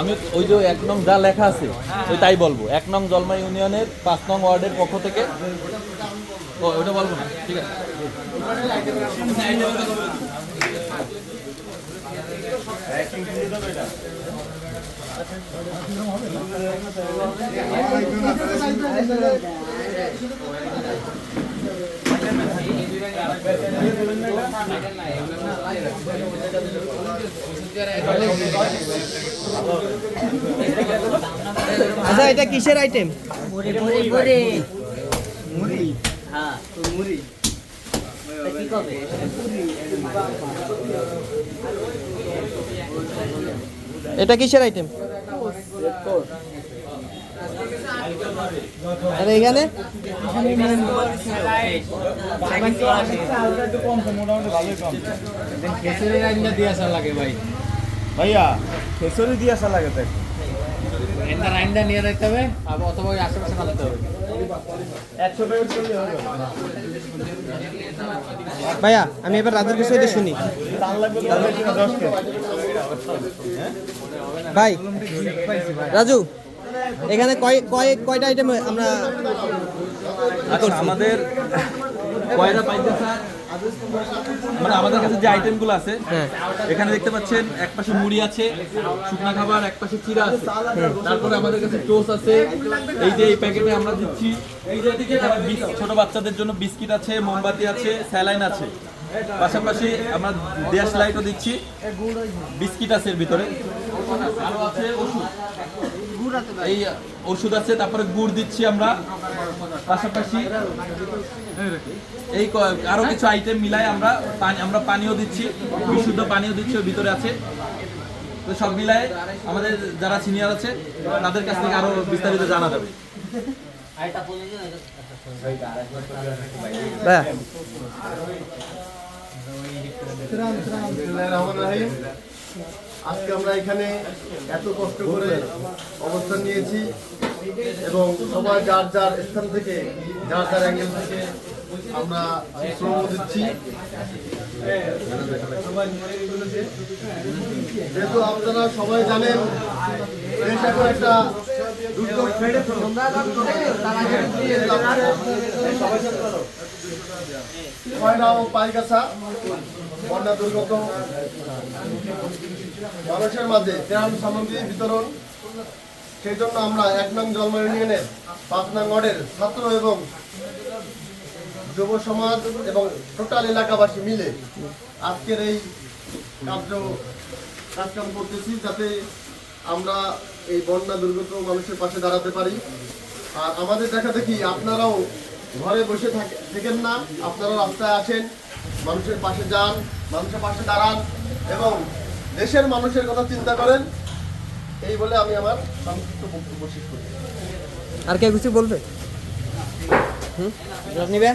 আমি ওই যে এক নং যা লেখা আছে, ওই তাই বলব। এক নং জলমা ইউনিয়নের পাঁচ নং ওয়ার্ডের পক্ষ থেকে। ও বলব না, ঠিক আছে। আচ্ছা এটা কিসের আইটেম মুড়ি মুড়ি মুড়ি। মুড়ি? হ্যাঁ কি এটা কিসের আইটেম আর এখানে? ভাইয়া খেসরি দিয়ে আসা লাগে এটা নিয়ে রাখতে হবে আর অথবা ওই আশেপাশে হবে। ভাইয়া আমি এবার রাজুর কাছে এটা শুনি। ভাই রাজু এখানে কয় কয় কয়টা আইটেম আমরা আচ্ছা আমাদের কয়রা পাইতে স্যার? মানে আমাদের কাছে যে আইটেমগুলো আছে হ্যাঁ। এখানে দেখতে পাচ্ছেন এক পাশে মুড়ি আছে শুকনা খাবার এক পাশে চিরা আছে। তারপরে আমাদের কাছে টোস্ট আছে। এই যে এই প্যাকেটে আমরা দিচ্ছি ছোট বাচ্চাদের জন্য বিস্কিট আছে মোমবাতি আছে স্যালাইন আছে। পাশাপাশি আমরা দেশ লাইটও দিচ্ছি। বিস্কিট আছে এর ভিতরে। আরও আছে ওষুধ এই ওষুধ আছে তারপরে গুড় দিচ্ছি আমরা। পাশাপাশি এই আরও কিছু আইটেম মিলাই আমরা আমরা পানিও দিচ্ছি বিশুদ্ধ পানিও দিচ্ছি ভিতরে আছে। তো সব মিলাই আমাদের যারা সিনিয়র আছে তাদের কাছ থেকে আরও বিস্তারিত জানা যাবে। বলে আজকে আমরা এখানে এত কষ্ট করে অবস্থান নিয়েছি এবং সবাই যার যার স্থান থেকে, যার যার অ্যাঙ্গেল থেকে আমরা শ্রম দিচ্ছি। যেহেতু আপনারা সবাই জানেন একটা দুর্গত মানুষের মাঝে ত্রাণ সামগ্রী বিতরণ সেই জন্য আমরা এক নং জন্ম ইউনিয়নের পাঁচ নং ছাত্র এবং যুব সমাজ এবং টোটাল এলাকাবাসী মিলে আজকের এই কার্য কাজকাম করতেছি যাতে আমরা এই বন্যা দুর্গত মানুষের পাশে দাঁড়াতে পারি। আর আমাদের দেখা দেখি আপনারাও ঘরে বসে থাকে- থাকেন না। আপনারা রাস্তায় আসেন মানুষের পাশে যান মানুষের পাশে দাঁড়ান এবং দেশের মানুষের কথা চিন্তা করেন। এই বলে আমি আমার সংক্ষিপ্ত বক্তব্য শেষ করি। আর কে কিছু বলবে? হুম? নিবে?